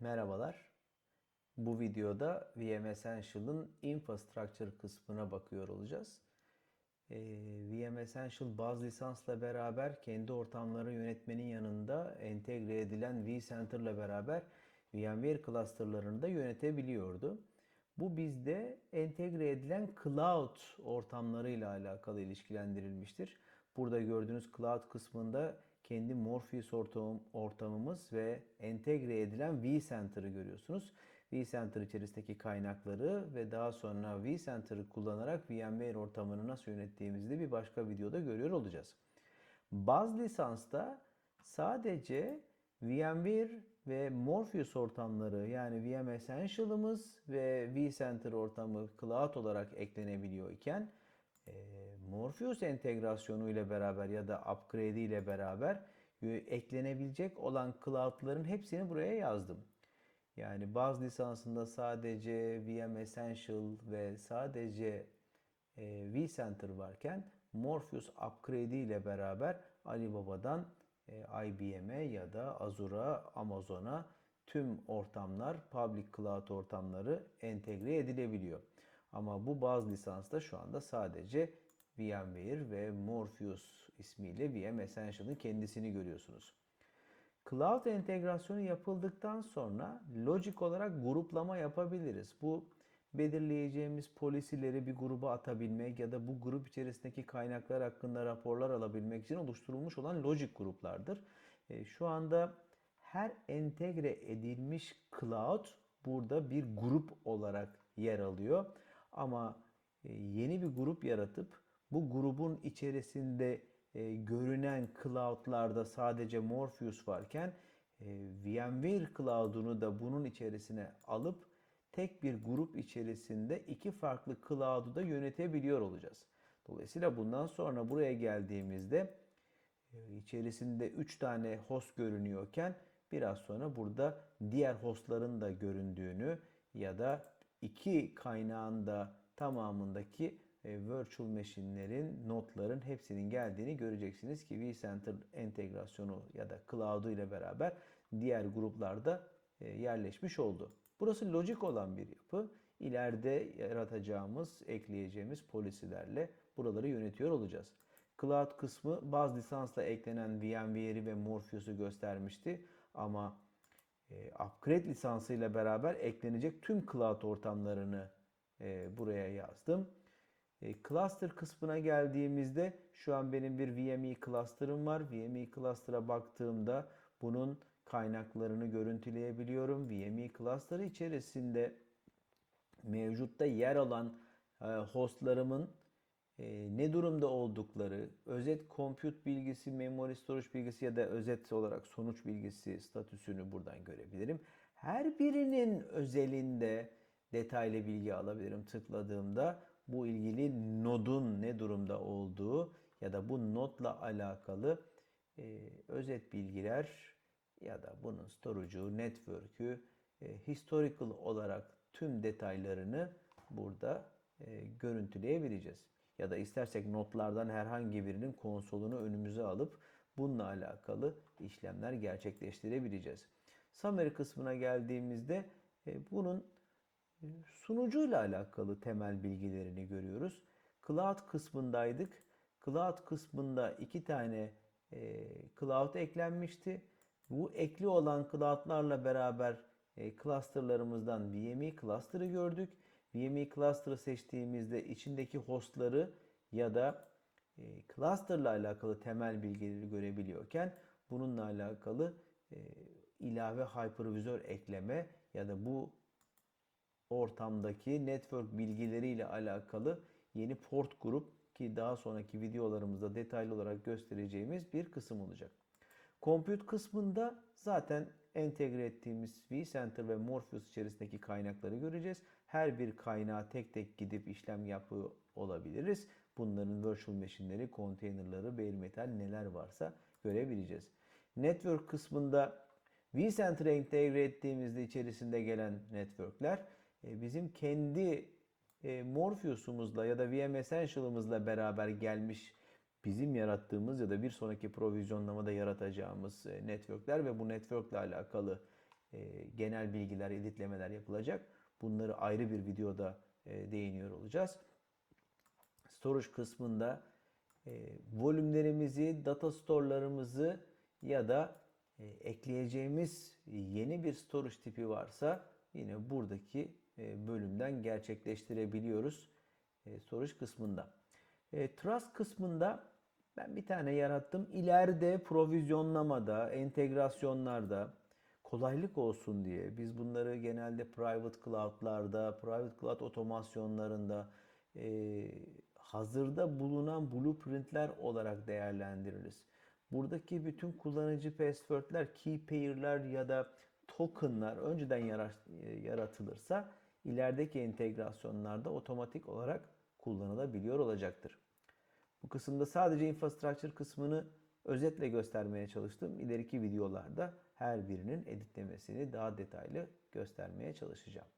Merhabalar. Bu videoda VM Essential'ın Infrastructure kısmına bakıyor olacağız. Ee, VM Essential baz lisansla beraber kendi ortamları yönetmenin yanında entegre edilen vCenter ile beraber VMware clusterlarını da yönetebiliyordu. Bu bizde entegre edilen cloud ortamlarıyla alakalı ilişkilendirilmiştir. Burada gördüğünüz cloud kısmında kendi Morpheus ortam, ortamımız ve entegre edilen vCenter'ı görüyorsunuz. vCenter içerisindeki kaynakları ve daha sonra vCenter'ı kullanarak VMware ortamını nasıl yönettiğimizi bir başka videoda görüyor olacağız. Baz lisansta sadece VMware ve Morpheus ortamları yani VM Essential'ımız ve vCenter ortamı cloud olarak eklenebiliyor iken Morpheus entegrasyonu ile beraber ya da upgrade ile beraber e, eklenebilecek olan cloud'ların hepsini buraya yazdım. Yani baz lisansında sadece VM Essential ve sadece e, vCenter varken Morpheus upgrade ile beraber Alibaba'dan e, IBM'e ya da Azure'a, Amazon'a tüm ortamlar, public cloud ortamları entegre edilebiliyor. Ama bu baz lisansta şu anda sadece VMware ve Morpheus ismiyle VM Essential'ın kendisini görüyorsunuz. Cloud entegrasyonu yapıldıktan sonra lojik olarak gruplama yapabiliriz. Bu belirleyeceğimiz polisileri bir gruba atabilmek ya da bu grup içerisindeki kaynaklar hakkında raporlar alabilmek için oluşturulmuş olan lojik gruplardır. E, Şu anda her entegre edilmiş cloud burada bir grup olarak yer alıyor. Ama e, yeni bir grup yaratıp bu grubun içerisinde e, görünen cloud'larda sadece Morpheus varken e, VMware Cloud'unu da bunun içerisine alıp tek bir grup içerisinde iki farklı cloud'u da yönetebiliyor olacağız. Dolayısıyla bundan sonra buraya geldiğimizde e, içerisinde 3 tane host görünüyorken biraz sonra burada diğer hostların da göründüğünü ya da iki kaynağın da tamamındaki virtual machine'lerin, notların hepsinin geldiğini göreceksiniz ki vCenter entegrasyonu ya da cloud'u ile beraber diğer gruplarda e, yerleşmiş oldu. Burası lojik olan bir yapı. İleride yaratacağımız, ekleyeceğimiz polisilerle buraları yönetiyor olacağız. Cloud kısmı baz lisansla eklenen VMware'i ve Morpheus'u göstermişti. Ama e, upgrade lisansıyla beraber eklenecek tüm cloud ortamlarını e, buraya yazdım. E, cluster kısmına geldiğimizde şu an benim bir VME cluster'ım var. VME cluster'a baktığımda bunun kaynaklarını görüntüleyebiliyorum. VME cluster'ı içerisinde mevcutta yer alan e, hostlarımın e, ne durumda oldukları, özet compute bilgisi, memory storage bilgisi ya da özet olarak sonuç bilgisi statüsünü buradan görebilirim. Her birinin özelinde detaylı bilgi alabilirim tıkladığımda bu ilgili nodun ne durumda olduğu ya da bu nodla alakalı e, özet bilgiler ya da bunun storage'u, network'ü, e, historical olarak tüm detaylarını burada e, görüntüleyebileceğiz. Ya da istersek notlardan herhangi birinin konsolunu önümüze alıp bununla alakalı işlemler gerçekleştirebileceğiz. Summary kısmına geldiğimizde e, bunun sunucuyla alakalı temel bilgilerini görüyoruz. Cloud kısmındaydık. Cloud kısmında iki tane e, cloud eklenmişti. Bu ekli olan cloudlarla beraber e, clusterlarımızdan VME cluster'ı gördük. VME cluster'ı seçtiğimizde içindeki hostları ya da e, cluster'la alakalı temel bilgileri görebiliyorken bununla alakalı e, ilave hypervizör ekleme ya da bu ortamdaki network bilgileriyle alakalı yeni port grup ki daha sonraki videolarımızda detaylı olarak göstereceğimiz bir kısım olacak. Compute kısmında zaten entegre ettiğimiz vCenter ve Morpheus içerisindeki kaynakları göreceğiz. Her bir kaynağa tek tek gidip işlem yapıyor olabiliriz. Bunların virtual machine'leri, konteynerları, bare metal neler varsa görebileceğiz. Network kısmında vCenter'e entegre ettiğimizde içerisinde gelen networkler bizim kendi e, Morpheus'umuzla ya da VM Essential'ımızla beraber gelmiş bizim yarattığımız ya da bir sonraki provizyonlamada yaratacağımız e, networkler ve bu networkle alakalı e, genel bilgiler, editlemeler yapılacak. Bunları ayrı bir videoda e, değiniyor olacağız. Storage kısmında e, volümlerimizi, data store'larımızı ya da e, ekleyeceğimiz yeni bir storage tipi varsa yine buradaki e, bölümden gerçekleştirebiliyoruz e, storage kısmında. E, Trust kısmında ben bir tane yarattım. İleride provizyonlamada, entegrasyonlarda kolaylık olsun diye biz bunları genelde private cloud'larda, private cloud otomasyonlarında e, hazırda bulunan blueprintler olarak değerlendiririz. Buradaki bütün kullanıcı password'ler, key pair'ler ya da token'lar önceden yara- e, yaratılırsa ilerideki entegrasyonlarda otomatik olarak kullanılabiliyor olacaktır. Bu kısımda sadece infrastructure kısmını özetle göstermeye çalıştım. İleriki videolarda her birinin editlemesini daha detaylı göstermeye çalışacağım.